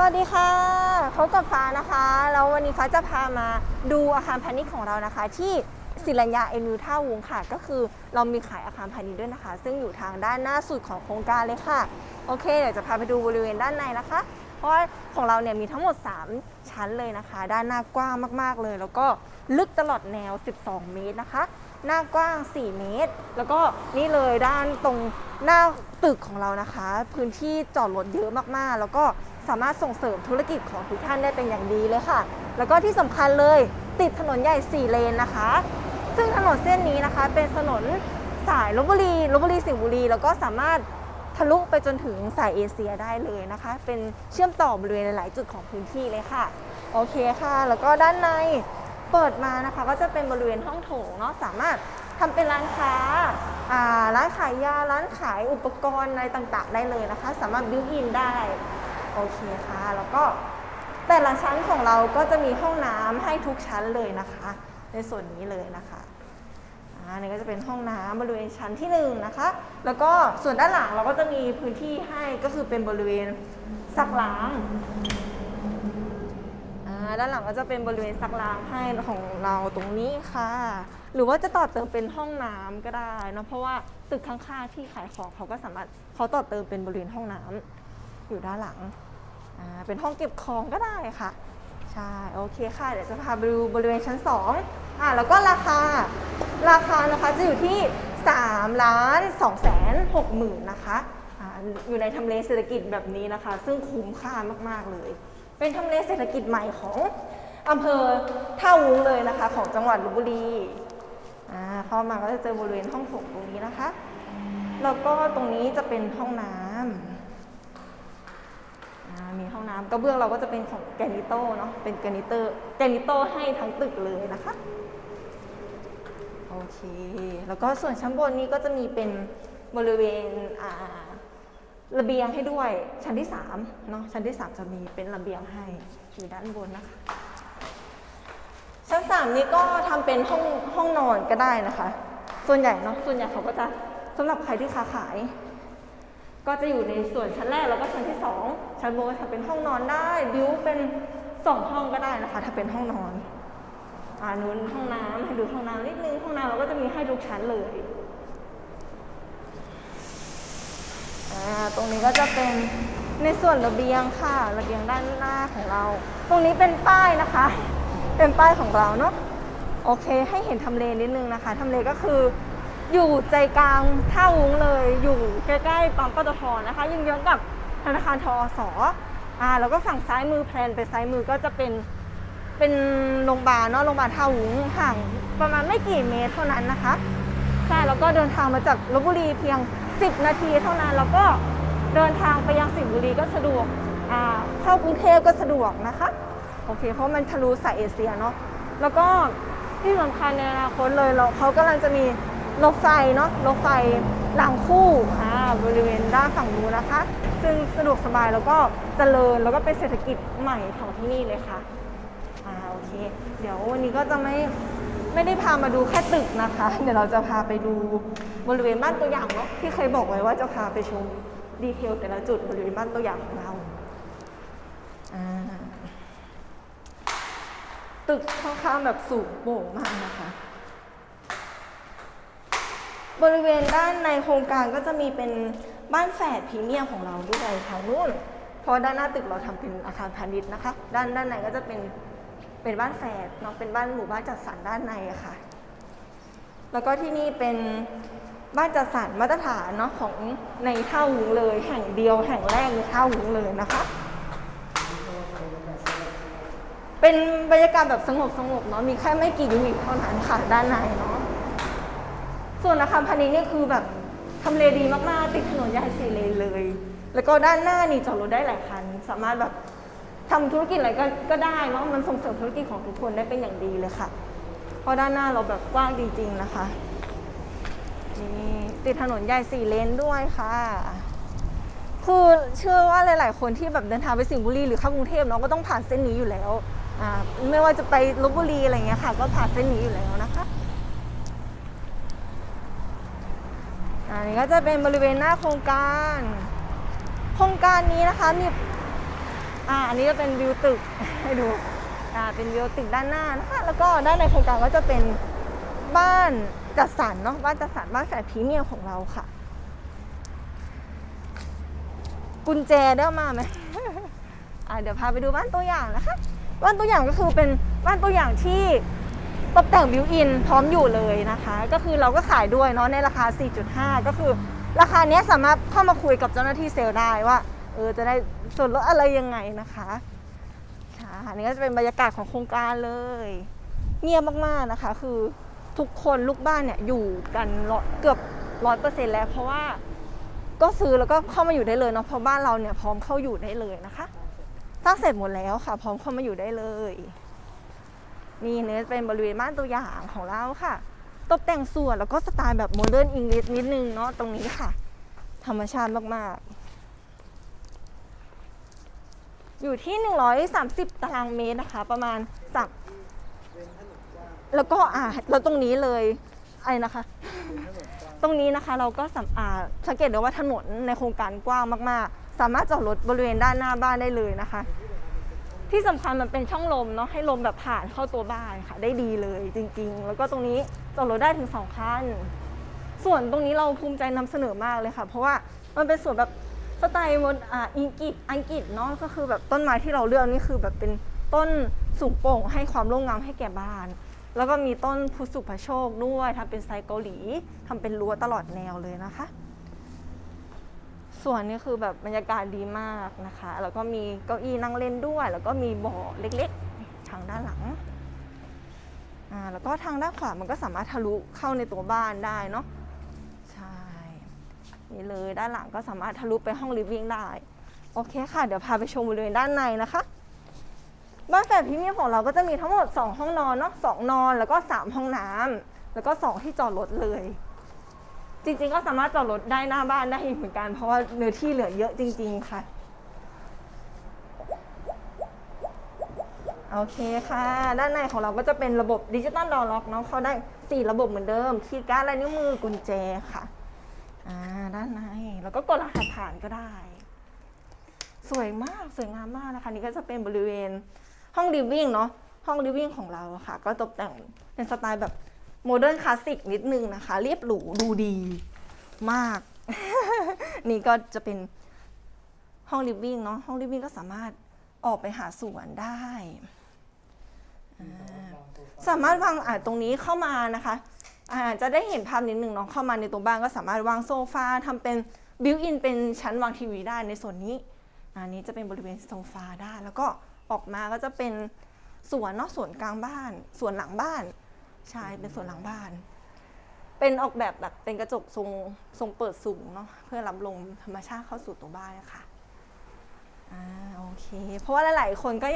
สวัสดีค่ะพบกับฟ้านะคะแล้ววันนี้ฟ้าจะพามาดูอาคารพาณิชย์ของเรานะคะ ที่ศิลัญญาเอ็นวิวท่าวงค่ะ ก็คือเรามีขายอาคารพาณิชย์ด้วยนะคะ ซึ่งอยู่ทางด้านหน้าสุดของโครงการเลยค่ะ โอเค เดี๋ยวจะพาไปดูบริเวณด้านในนะคะ เพราะว่าของเราเนี่ยมีทั้งหมด 3 ชั้นเลยนะคะ ด้านหน้ากว้างมากๆเลย แล้วก็ลึกตลอดแนว 12 เมตรนะคะ หน้ากว้าง 4 เมตร แล้วก็นี่เลยด้านตรงหน้าตึกของเรานะคะ พื้นที่จอดรถเยอะมากๆ แล้วก็ สามารถส่งเสริมธุรกิจของทุกท่านได้เป็นอย่างดีเลยค่ะ แล้วก็ที่สำคัญเลยติดถนนใหญ่ 4 เลนนะคะ ซึ่งถนนเส้นนี้นะคะ เป็นถนนสายลบบุรีลบบุรีสิงห์บุรี แล้วก็สามารถทะลุไปจนถึงสายเอเชียได้เลยนะคะ เป็นเชื่อมต่อบริเวณหลาย ๆ จุดของพื้นที่เลยค่ะ โอเคค่ะ แล้วก็ด้านในเปิดมานะคะก็จะเป็นบริเวณห้องโถงเนาะสามารถทำเป็นร้านค้าาร้านขายยา ร้านขายอุปกรณ์อะไรต่าง ๆ ได้เลยนะคะ สามารถบิวอินได้ โอเคค่ะ แล้วก็แต่ละชั้นของเราก็จะมีห้องน้ำให้ทุกชั้นเลยนะคะ ในส่วนนี้เลยนะคะอันนี่ก็จะเป็นห้องน้ำบริเวณชั้นที่หนึ่งนะคะ แล้วก็ส่วนด้านหลังเราก็จะมีพื้นที่ให้ก็คือเป็นบริเวณซักล้างด้านหลังก็จะเป็นบริเวณซักล้างให้ของเราตรงนี้ค่ะ หรือว่าจะต่อเติมเป็นห้องน้ำก็ได้นะเพราะว่าตึกข้างๆที่ขายของเขาก็สามารถเขาต่อเติมเป็นบริเวณห้องน้ำ อยู่ด้านหลัง เป็นห้องเก็บของก็ได้ค่ะ ใช่ โอเคค่ะ เดี๋ยวจะพาไปดูบริเวณชั้น2อ่าแล้วก็ราคา ราคานะคะจะอยู่ที่3ล้าน2แสน6หมื่นนะคะอยู่ในทำเลเศรษฐกิจแบบนี้นะคะ ซึ่งคุ้มค่ามาก ๆ เลย เป็นทำเลเศรษฐกิจใหม่ของอำเภอท่าวุ้งเลยนะคะ ของจังหวัดลบบุรีอ่าเข้ามาก็จะเจอบริเวณห้องโถงตรงนี้นะคะ แล้วก็ตรงนี้จะเป็นห้องน้ำ มีห้องน้ำกระเบื้องเราก็จะเป็นของแกรนิโต้เนาะเป็นแกรนิเตอร์แกรนิโต้ให้ทั้งตึกเลยนะคะโอเคแล้วก็ส่วนชั้นบนนี้ก็จะมีเป็นบริเวณอ่าระเบียงให้ด้วยชั้นที่3เนาะชั้นที่ 3 จะมีเป็นระเบียงให้อยู่ด้านบนนะคะ ชั้นสามนี้ก็ทำเป็นห้องห้องนอนก็ได้นะคะ ส่วนใหญ่เนาะส่วนใหญ่เขาก็จะสำหรับใครที่ค้าขาย ก็จะอยู่ในส่วนชั้นแรกแล้วก็ชั้นที่ 2 ชั้นบนก็จะเป็นห้องนอนได้บิวเป็นสองห้องก็ได้นะคะ ถ้าเป็นห้องนอนอ่านู้นห้องน้ำให้ดูห้องน้ำนิดนึงห้องน้ำเราก็จะมีให้ทุกชั้นเลยอ่าตรงนี้ก็จะเป็นในส่วนระเบียงค่ะระเบียงด้านหน้าของเรา ตรงนี้เป็นป้ายนะคะ เป็นป้ายของเราเนาะโอเค ให้เห็นทำเลนิดนึงนะคะทำเลก็คือ อยู่ใจกลางท่าวุ้งเลย อยู่ใกล้ๆปั๊มปตทนะคะยังเยื้องกับธนาคารทอสอ่าแล้วก็ฝั่งซ้ายมือแพลนไปซ้ายมือก็จะเป็นเป็นโรงพยาบาลเนาะโรงพยาบาลท่าวุ้งห่างประมาณไม่กี่เมตรเท่านั้นนะคะใช่แล้วก็เดินทางมาจากลบบุรีเพียง 10 นาทีเท่านั้น แล้วก็เดินทางไปยังสิงห์บุรีก็สะดวกอ่าเข้ากรุงเทพก็สะดวกนะคะโอเค เพราะมันทะลุสายเอเชียเนาะแล้วก็ที่สำคัญในอนาคตเลยเราเขากำลังจะมี รถไฟเนาะรถไฟรางคู่อ่าบริเวณด้านฝั่งนู้นนะคะ ซึ่งสะดวกสบายแล้วก็เจริญแล้วก็เป็นเศรษฐกิจใหม่ของที่นี่เลยค่ะอ่าโอเค เดี๋ยววันนี้ก็จะไม่ไม่ได้พามาดูแค่ตึกนะคะ เดี๋ยวเราจะพาไปดูบริเวณบ้านตัวอย่างเนาะที่เคยบอกไว้ว่าจะพาไปชมดีเทลแต่ละจุดบริเวณบ้านตัวอย่างของเราตึกค่อนข้างแบบสูงโปร่งมากนะคะ บริเวณด้านในโครงการก็จะมีเป็นบ้านแฝดพรีเมียมของเราด้วยทางนู้นเพราะด้านหน้าตึกเราทำเป็นอาคารพาณิชย์นะคะ ด้านด้านในก็จะเป็นเป็นบ้านแฝดเนาะเป็นบ้านหมู่บ้านจัดสรรด้านในอะค่ะ แล้วก็ที่นี่เป็นบ้านจัดสรรมาตรฐานเนาะของในเท่าวุ้งเลย แห่งเดียวแห่งแรกในเท่าวุ้งเลยนะคะ เป็นบรรยากาศแบบสงบสงบเนาะมีแค่ไม่กี่ยูนิตเท่านั้นค่ะด้านในเนาะ ส่วนอาคารพาณิชย์เนี่ยคือแบบทำเลดีมากๆ ติดถนนใหญ่สี่เลนเลย แล้วก็ด้านหน้านี่จอดรถได้หลายคัน สามารถแบบทำธุรกิจอะไรก็ก็ได้เนาะมันส่งเสริมธุรกิจของทุกคนได้เป็นอย่างดีเลยค่ะ เพราะด้านหน้าเราแบบกว้างจริงๆนะคะนี่ติดถนนใหญ่สี่เลนด้วยค่ะ คือเชื่อว่าหลาย ๆ คนที่แบบเดินทางไปสิงห์บุรีหรือเข้ากรุงเทพเนาะก็ต้องผ่านเส้นนี้อยู่แล้ว อ่าไม่ว่าจะไปลบบุรีอะไรเงี้ยค่ะ ก็ผ่านเส้นนี้อยู่แล้วนะคะ อันนี้ก็จะเป็นบริเวณหน้าโครงการ โครงการนี้นะคะมีอ่าอันนี้จะเป็นวิวตึกให้ดูอ่าเป็นวิวตึกด้านหน้านะคะแล้วก็ด้านในโครงการก็จะเป็นบ้านจัดสรรเนาะบ้านจัดสรรบ้านแฝดพรีเมียมของเราค่ะ กุญแจได้มาไหมอ่าเดี๋ยวพาไปดูบ้านตัวอย่างนะคะ บ้านตัวอย่างก็คือเป็นบ้านตัวอย่างที่ ตกแต่งบิวอินพร้อมอยู่เลยนะคะ ก็คือเราก็ขายด้วยเนาะในราคา 4.5 ก็คือราคาเนี้ยสามารถเข้ามาคุยกับเจ้าหน้าที่เซลล์ได้ว่าเออจะได้ส่วนลดอะไรยังไงนะคะค่ะอันนี้ก็จะเป็นบรรยากาศของโครงการเลย เงียบมากๆนะคะ คือทุกคนลูกบ้านเนี่ยอยู่กันร้อยเกือบร้อยเปอร์เซ็นต์แล้ว เพราะว่าก็ซื้อแล้วก็เข้ามาอยู่ได้เลยเนาะเพราะบ้านเราเนี่ยพร้อมเข้าอยู่ได้เลยนะคะสร้างเสร็จหมดแล้วค่ะ พร้อมเข้ามาอยู่ได้เลย นี่เนื้อเป็นบริเวณบ้านตัวอย่างของเราค่ะ ตกแต่งส่วนแล้วก็สไตล์แบบโมเดิร์นอังกฤษนิดนึงเนาะตรงนี้ค่ะ ธรรมชาติมากๆ อยู่ที่ 130 ตารางเมตรนะคะ ประมาณสักแล้วก็อ่าแล้วตรงนี้เลยอะไรนะคะ ตรงนี้นะคะเราก็สัมอ่าสังเกตได้ว่าถนนในโครงการกว้างมากๆ สามารถจอดรถบริเวณด้านหน้าบ้านได้เลยนะคะ ที่สำคัญมันเป็นช่องลมเนาะให้ลมแบบผ่านเข้าตัวบ้านค่ะ ได้ดีเลยจริง ๆ แล้วก็ตรงนี้จอดรถได้ถึงสองคันส่วนตรงนี้เราภูมิใจนำเสนอมากเลยค่ะ เพราะว่ามันเป็นส่วนแบบสไตล์มนอ่าอังกฤษอังกฤษเนาะก็คือแบบต้นไม้ที่เราเลือกนี่คือแบบเป็นต้นสูงโป่งให้ความร่มเงาให้แก่บ้าน แล้วก็มีต้นพุสุภโชคด้วยทำเป็นไซส์เกาหลีทำเป็นรั้วตลอดแนวเลยนะคะ ส่วนนี้คือแบบบรรยากาศดีมากนะคะ แล้วก็มีเก้าอี้นั่งเล่นด้วย แล้วก็มีบ่อเล็กๆ ทางด้านหลังอ่าแล้วก็ทางด้านขวามันก็สามารถทะลุเข้าในตัวบ้านได้เนาะใช่นี่เลยด้านหลังก็สามารถทะลุไปห้องลิฟวิ่งได้ โอเคค่ะ เดี๋ยวพาไปชมบริเวณด้านในนะคะ บ้านแฝดพรีเมียมของเราก็จะมีทั้งหมด 2 ห้องนอนเนาะสองนอนแล้วก็ 3 ห้องน้ำแล้วก็ 2 ที่จอดรถเลย จริงๆก็สามารถจอดรถได้หน้าบ้านได้เหมือนกัน เพราะว่าเนื้อที่เหลือเยอะจริง ๆ ค่ะ โอเคค่ะ ด้านในของเราก็จะเป็นระบบดิจิตอลดอล็อกเนาะเขาได้ 4 ระบบเหมือนเดิม คีย์การ์ดลายนิ้วมือกุญแจค่ะ อ่า ด้านใน แล้วก็กดรหัสผ่านก็ได้ สวยมากสวยงามมากนะคะ นี่ก็จะเป็นบริเวณห้องลิวิ่งเนาะห้องลิวิ่งของเราค่ะ ก็ตกแต่งเป็นสไตล์แบบ โมเดิร์นคลาสสิกนิดนึงนะคะ เรียบหรูดูดีมาก นี่ก็จะเป็นห้องลิฟวิ่งเนาะห้องลิฟวิ่งก็สามารถออกไปหาสวนได้ สามารถวางอ่าตรงนี้เข้ามานะคะอ่าจะได้เห็นภาพนิดนึงเนาะเข้ามาในตัวบ้านก็สามารถวางโซฟาทำเป็นบิวอินเป็นชั้นวางทีวีได้ในส่วนนี้อันนี้จะเป็นบริเวณโซฟาได้ แล้วก็ออกมาก็จะเป็นสวนเนาะสวนกลางบ้านสวนหลังบ้าน ใช่เป็นส่วนหลังบ้าน เป็นออกแบบแบบเป็นกระจกทรงทรงเปิดสูงเนาะเพื่อรับลมธรรมชาติเข้าสู่ตัวบ้านนะคะอ่าโอเค เพราะว่าหลาย ๆ คนก็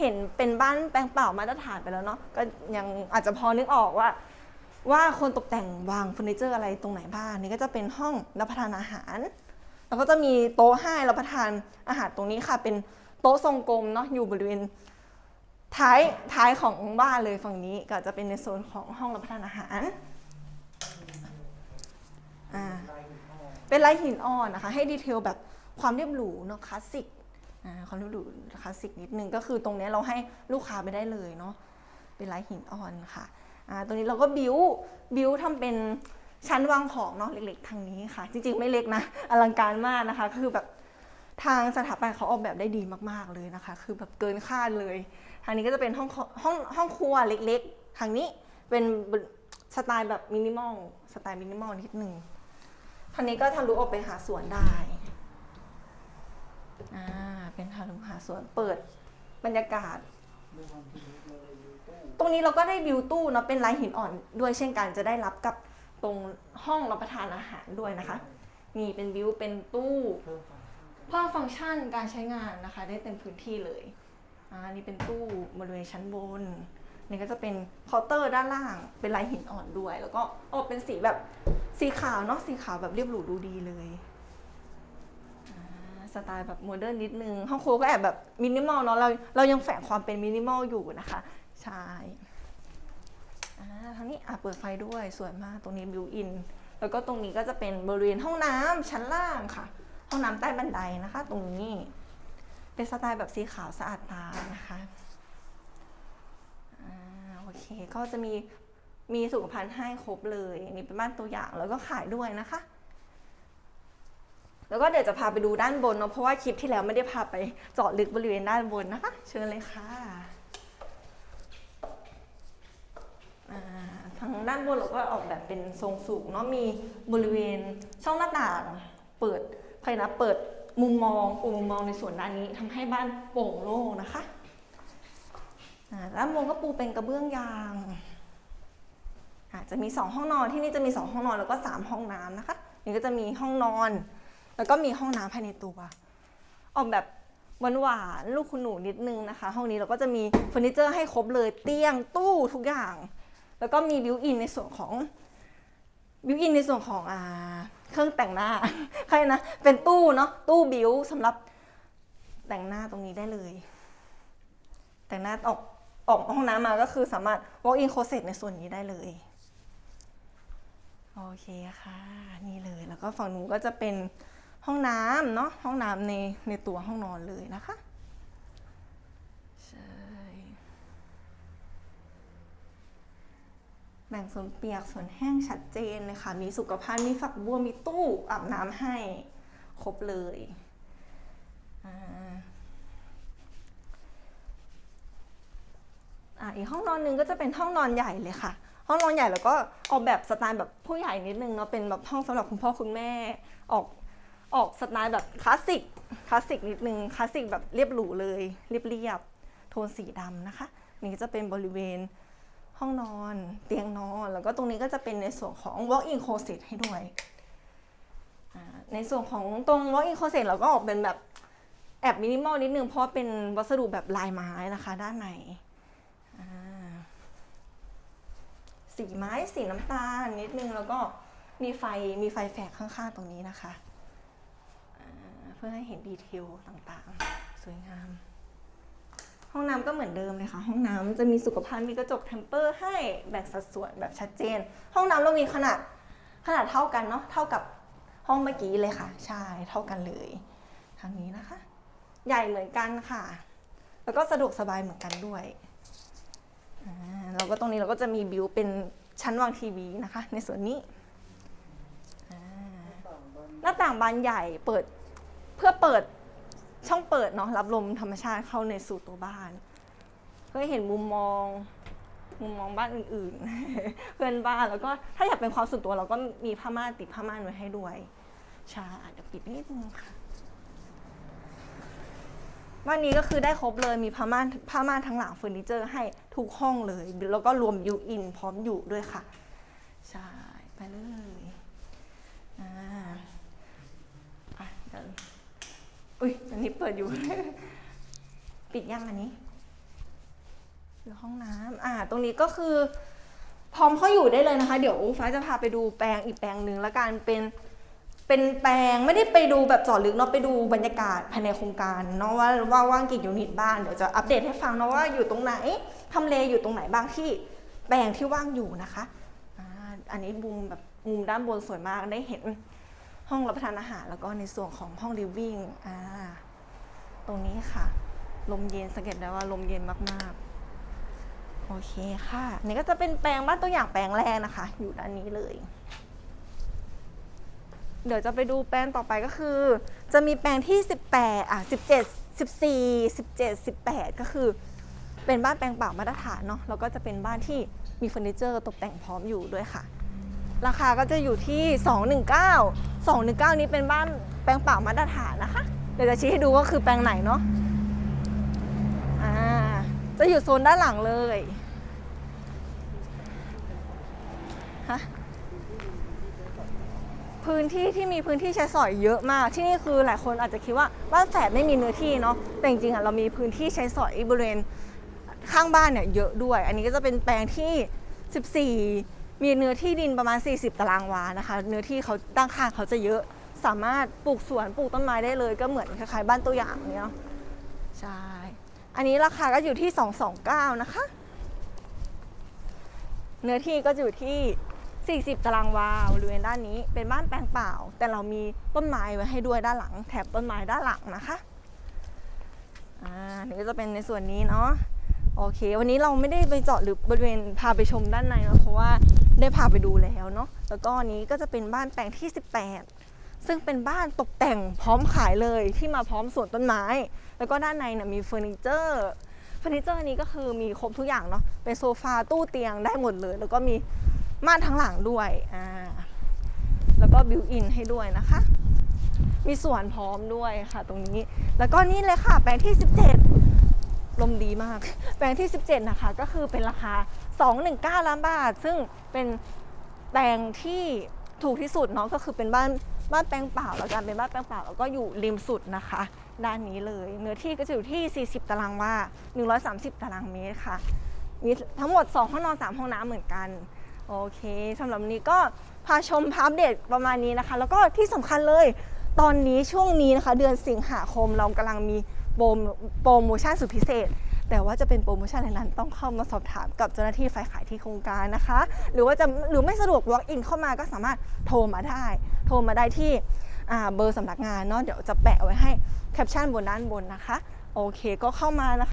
เห็นเป็นบ้านแปลงเปล่ามาตรฐานไปแล้วเนาะก็ยังอาจจะพอนึกออกว่า ว่าคนตกแต่งวางเฟอร์นิเจอร์อะไรตรงไหนบ้างนี่ก็จะเป็นห้องรับประทานอาหาร แล้วก็จะมีโต๊ะให้รับประทานอาหารตรงนี้ค่ะ เป็นโต๊ะทรงกลมเนาะอยู่บริเวณ ท้ายท้ายของบ้านเลยฝั่งนี้ก็จะเป็นในโซนของห้องรับประทานอาหารอ่าเป็นลายหินอ่อนนะคะ ให้ดีเทลแบบความเรียบหรูเนาะคลาสสิกอ่าความเรียบหรูคลาสสิกนิดนึงก็คือตรงนี้เราให้ลูกค้าไปได้เลยเนาะเป็นลายหินอ่อนค่ะอ่าตรงนี้เราก็บิวบิวทำเป็นชั้นวางของเนาะเล็กๆทางนี้ค่ะ จริงๆไม่เล็กนะอลังการมากนะคะ คือแบบ ทางสถาปัตย์เขาออกแบบได้ดีมากๆเลยนะคะ คือแบบเกินคาดเลย ทางนี้ก็จะเป็นห้องห้องห้องครัวเล็กๆ ทางนี้เป็นสไตล์แบบมินิมอลสไตล์มินิมอลนิดนึงทางนี้ก็ทะลุออกไปหาสวนได้อ่าเป็นทะลุหาสวนเปิดบรรยากาศ ตรงนี้เราก็ได้วิวตู้เนาะเป็นลายหินอ่อนด้วยเช่นกันจะได้รับกับตรงห้องรับประทานอาหารด้วยนะคะ นี่เป็นวิวเป็นตู้ เพิ่มฟังก์ชันการใช้งานนะคะ ได้เต็มพื้นที่เลยอ่านี่เป็นตู้บริเวณชั้นบนนี่ก็จะเป็นเคาน์เตอร์ด้านล่าง เป็นลายหินอ่อนด้วย แล้วก็ออกเป็นสีแบบสีขาวเนาะสีขาวแบบเรียบหรูดูดีเลยสไตล์แบบโมเดิร์นนิดนึง ห้องครัวก็แอบแบบมินิมอลเนาะเราเรายังแฝงความเป็นมินิมอลอยู่นะคะใช่อ่าทางนี้อะเปิดไฟด้วยสวยมากตรงนี้บิวอิน แล้วก็ตรงนี้ก็จะเป็นบริเวณห้องน้ำชั้นล่างค่ะ ห้องน้ำใต้บันไดนะคะ ตรงนี้ เป็นสไตล์แบบสีขาวสะอาดตานะคะโอเคก็จะมีมีสุขภัณฑ์ให้ครบเลยนี่เป็นบ้านตัวอย่างแล้วก็ขายด้วยนะคะ แล้วก็เดี๋ยวจะพาไปดูด้านบนเนาะเพราะว่าคลิปที่แล้วไม่ได้พาไปเจาะลึกบริเวณด้านบนนะคะ เชิญเลยค่ะทางด้านบนเราก็ออกแบบเป็นทรงสูงเนาะมีบริเวณช่องหน้าต่างเปิด ใครนะเปิดมุมมองปูมุมมองในส่วนด้านนี้ทำให้บ้านโปร่งโล่งนะคะด้านบนก็ปูเป็นกระเบื้องยางอาจจะมีสองห้องนอนที่นี่จะมีสองห้องนอนแล้วก็สามห้องน้ำนะคะ นี่ก็จะมีห้องนอน แล้วก็มีห้องน้ำภายในตัว ออกแบบหวานๆลูกคุณหนูนิดนึงนะคะ ห้องนี้เราก็จะมีเฟอร์นิเจอร์ให้ครบเลยเตียงตู้ทุกอย่าง แล้วก็มีบิวอินในส่วนของบิวอินในส่วนของอ่า เครื่องแต่งหน้า ใครนะ เป็นตู้เนาะ ตู้บิวสำหรับแต่งหน้าตรงนี้ได้เลย แต่งหน้าออกออกห้องน้ำมาก็คือสามารถ walk in closet ในส่วนนี้ได้เลย โอเคค่ะ นี่เลย แล้วก็ฝั่งนู้นก็จะเป็นห้องน้ำเนาะ ห้องน้ำในในตัวห้องนอนเลยนะคะใช่ แบ่งส่วนเปียกส่วนแห้งชัดเจนเลยค่ะ มีสุขภัณฑ์มีฝักบัวมีตู้อาบน้ำให้ ครบเลยอ่าอีกห้องนอนหนึงก็จะเป็นห้องนอนใหญ่เลยค่ะ ห้องนอนใหญ่แล้วก็ออกแบบสไตล์แบบผู้ใหญ่นิดนึงเนาะเป็นแบบห้องสำหรับคุณพ่อคุณแม่ออกออกสไตล์แบบคลาสสิกคลาสสิกนิดนึงคลาสสิกแบบเรียบหรูเลยเรียบเรียบๆโทนสีดำนะคะนี่จะเป็นบริเวณ ห้องนอน เตียงนอน แล้วก็ตรงนี้ก็จะเป็นในส่วนของ walk-in closet ให้ด้วย ในส่วนของตรง walk-in closet เราก็ออกเป็นแบบแอบมินิมอลนิดนึง เพราะเป็นวัสดุแบบลายไม้นะคะ ด้านในสีไม้สีน้ำตาลนิดนึง แล้วก็มีไฟมีไฟแฝกข้างๆตรงนี้นะคะ เพื่อให้เห็นดีเทลต่างๆ สวยงาม ห้องน้ำก็เหมือนเดิมเลยค่ะ ห้องน้ำจะมีสุขภัณฑ์มีกระจกเทมเปอร์ให้แบ่งสัดส่วนแบบชัดเจน ห้องน้ำเรามีขนาดขนาดเท่ากันเนาะเท่ากับห้องเมื่อกี้เลยค่ะ ใช่เท่ากันเลยทางนี้นะคะ ใหญ่เหมือนกันค่ะ แล้วก็สะดวกสบายเหมือนกันด้วยอ่าแล้วก็ตรงนี้เราก็จะมีบิวเป็นชั้นวางทีวีนะคะ ในส่วนนี้หน้าต่างบานใหญ่เปิดเพื่อเปิด ช่องเปิดเนาะรับลมธรรมชาติเข้าในสู่ตัวบ้านเพื่อเห็นมุมมอง มุมมองบ้านอื่นๆ เพื่อนบ้านแล้วก็ถ้าอยากเป็นความส่วนตัวเราก็มีผ้าม่านติดผ้าม่านไว้ให้ด้วยช่เดี๋ยวปิดนิดนึงค่ะบ้านนี้ก็คือได้ครบเลยมีผ้าม่านผ้าม่านทั้งหลังเฟอร์นิเจอร์ให้ทุกห้องเลย แล้วก็รวมยูอินพร้อมอยู่ด้วยค่ะ ใช่ ไปเลยอ่าอะเดี๋ยว อุ้ยอันนี้เปิดอยู่ ปิดยังอันนี้คือห้องน้ำอ่า ตรงนี้ก็คือ พร้อมเข้าอยู่ได้เลยนะคะ เดี๋ยวฟ้าจะพาไปดูแปลงอีกแปลงหนึ่งล้วกันเป็นเป็นแปลงไม่ได้ไปดูแบบจาะลึกเนาะไปดูบรรยากาศภายในโครงการเนาะว่าว่าว่างกี่ยูนิตบ้านเดี๋ยวจะอัปเดตให้ฟังเนาะว่าอยู่ตรงไหนทำเลอยู่ตรงไหนบ้างที่แปลงที่ว่างอยู่นะคะอ่าอันนี้มุมแบบมุมด้านบนสวยมากได้เห็น ห้องรับประทานอาหาร แล้วก็ในส่วนของห้องลิฟวิ่งอ่าตรงนี้ค่ะ ลมเย็นสังเกตได้ว่าลมเย็นมากๆ โอเคค่ะนนี่ก็จะเป็นแปลงบ้านตัวอย่างแปลงแรกนะคะ อยู่ด้านนี้เลย เดี๋ยวจะไปดูแปลงต่อไปก็คือ จะมีแปลงที่ 18อะ17 14 17 18 ก็คือ เป็นบ้านแปลงเปล่ามาตรฐานเนาะแล้วก็จะเป็นบ้านที่มีเฟอร์นิเจอร์ตกแต่งพร้อมอยู่ด้วยค่ะ ราคาก็จะอยู่ที่ 219 219 นี้เป็นบ้านแปลงเปล่ามาตรฐานนะคะ เดี๋ยวจะชี้ให้ดูว่าคือแปลงไหนเนาะอ่าจะอยู่โซนด้านหลังเลยฮะพื้นที่ที่มีพื้นที่ใช้สอยเยอะมาก ที่นี่คือหลายคนอาจจะคิดว่าบ้านแฝดไม่มีเนื้อที่เนาะแต่จริงๆอะเรามีพื้นที่ใช้สอยบริเวณข้างบ้านเนี่ยเยอะด้วย อันนี้ก็จะเป็นแปลงที่ 14 มีเนื้อที่ดินประมาณ 40 ตารางวานะคะ เนื้อที่เขาด้านข้างเขาจะเยอะ สามารถปลูกสวนปลูกต้นไม้ได้เลย ก็เหมือนคล้ายๆบ้านตัวอย่างเนี้ยใช่ อันนี้ราคาก็อยู่ที่ 229 นะคะ เนื้อที่ก็อยู่ที่ 40 ตารางวาบริเวณด้านนี้เป็นบ้านแปลงเปล่า แต่เรามีต้นไม้ไว้ให้ด้วยด้านหลัง แถบต้นไม้ด้านหลังนะคะอ่านี่ก็จะเป็นในส่วนนี้เนาะโอเค วันนี้เราไม่ได้ไปเจาะหรือบริเวณพาไปชมด้านในเนาะเพราะว่า ได้พาไปดูแล้วเนาะแล้วก็นนี้ก็จะเป็นบ้านแปลงที่ 18 ซึ่งเป็นบ้านตกแต่งพร้อมขายเลยที่มาพร้อมสวนต้นไม้ แล้วก็ด้านในเนี่ยมีเฟอร์นิเจอร์เฟอร์นิเจอร์นี้ก็คือมีครบทุกอย่างเนาะเป็นโซฟาตู้เตียงได้หมดเลย แล้วก็มีม่านทั้งหลังด้วยอ่าแล้วก็บิวอินให้ด้วยนะคะ มีสวนพร้อมด้วยค่ะตรงนี้ แล้วก็นี่เลยค่ะแปลงที่ 17 ลมดีมาก แปลงที่ 17 นะคะ ก็คือเป็นราคา 219 ล้านบาท ซึ่งเป็นแปลงที่ถูกที่สุดเนาะก็คือเป็นบ้านบ้านแปลงเปล่าแล้วกันเป็นบ้านแปลงเปล่าแล้วก็อยู่ริมสุดนะคะ ด้านนี้เลย เนื้อที่ก็จะอยู่ที่ 40 ตารางวา130 ตารางเมตรค่ะ มีทั้งหมด 2 ห้องนอน 3 ห้องน้ำเหมือนกันโอเคสำหรับนี้ก็พาชมพาอัปเดตประมาณนี้นะคะ แล้วก็ที่สำคัญเลย ตอนนี้ช่วงนี้นะคะ เดือนสิงหาคมเรากำลังมีโปรโมชั่นสุดพิเศษ แต่ว่าจะเป็นโปรโมชั่นอะไรนั้นต้องเข้ามาสอบถามกับเจ้าหน้าที่ฝ่ายขายที่โครงการนะคะ หรือว่าจะหรือไม่สะดวก walk in เข้ามาก็สามารถโทรมาได้ โทรมาได้ที่เบอร์สำนักงานเนาะเดี๋ยวจะแปะไว้ให้แคปชั่นบนด้านบนนะคะ โอเคก็เข้ามานะคะ